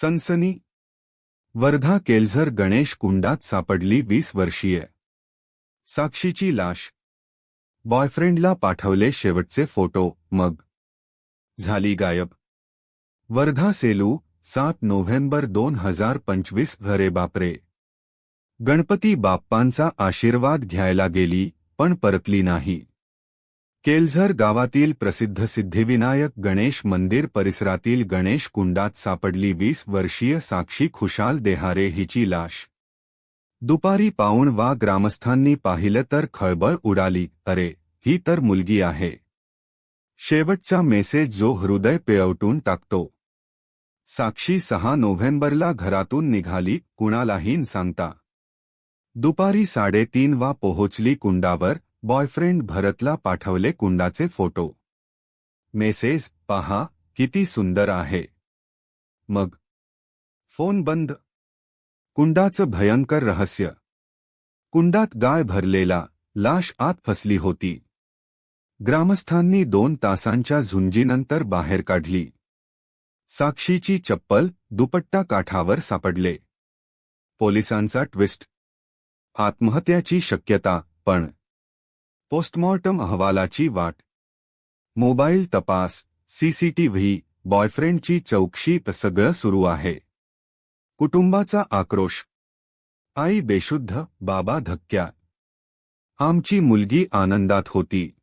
सनसनी. वर्धा केलझर गणेश कुंडात सापडली वीस वर्षीय. साक्षीची लाश. बॉयफ्रेंडला पाठवले शेवटचे फोटो मग. झाली गायब. वर्धा सेलू सात नोव्हेंबर दोन हजार पंचवीस घरे बापरे. गणपती बाप्पांचा आशीर्वाद घ्यायला गेली पण परतली नाही. केलझर गावातील प्रसिद्ध सिद्धिविनायक गणेश मंदिर परिसरातील गणेश कुंडात सापडली वीस वर्षीय साक्षी खुशाल देहारे हिची लाश. दुपारी पाऊण वा ग्रामस्थांनी पाहिलं तर खळबळ उडाली अरे ही तर मुलगी आहे. शेवटचा मेसेज जो हृदय पेवटून टाकतो. साक्षी सहा नोव्हेंबरला घरातून निघाली कुणालाही सांगता. दुपारी साडेतीन वा पोहोचली कुंडावर बॉयफ्रेंड भरतला पाठवले कुंडाचे फोटो. मेसेज पहा किती सुंदर आहे. मग फोन बंद. कुंडाचं भयंकर रहस्य. कुंडात गाय भरलेला लाश आत फसली होती. ग्रामस्थांनी दोन तासांच्या झुंजीनंतर बाहेर काढली. साक्षीची चप्पल दुपट्टा काठावर सापडले. पोलिसांचा ट्विस्ट. आत्महत्याची शक्यता पण पोस्टमॉर्टम अहवालाची वाट. मोबाईल तपास सीसीटीव्ही बॉयफ्रेंडची चौकशी सगळं सुरू आहे. कुटुंबाचा आक्रोश. आई बेशुद्ध बाबा धक्क्या. आमची मुलगी आनंदात होती.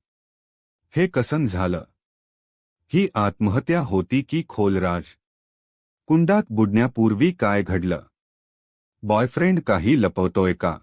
हे कसन झालं? ही आत्महत्या होती की खोलराज? कुंडात बुडण्यापूर्वी काय घडलं? बॉयफ्रेंड काही लपवतोय का?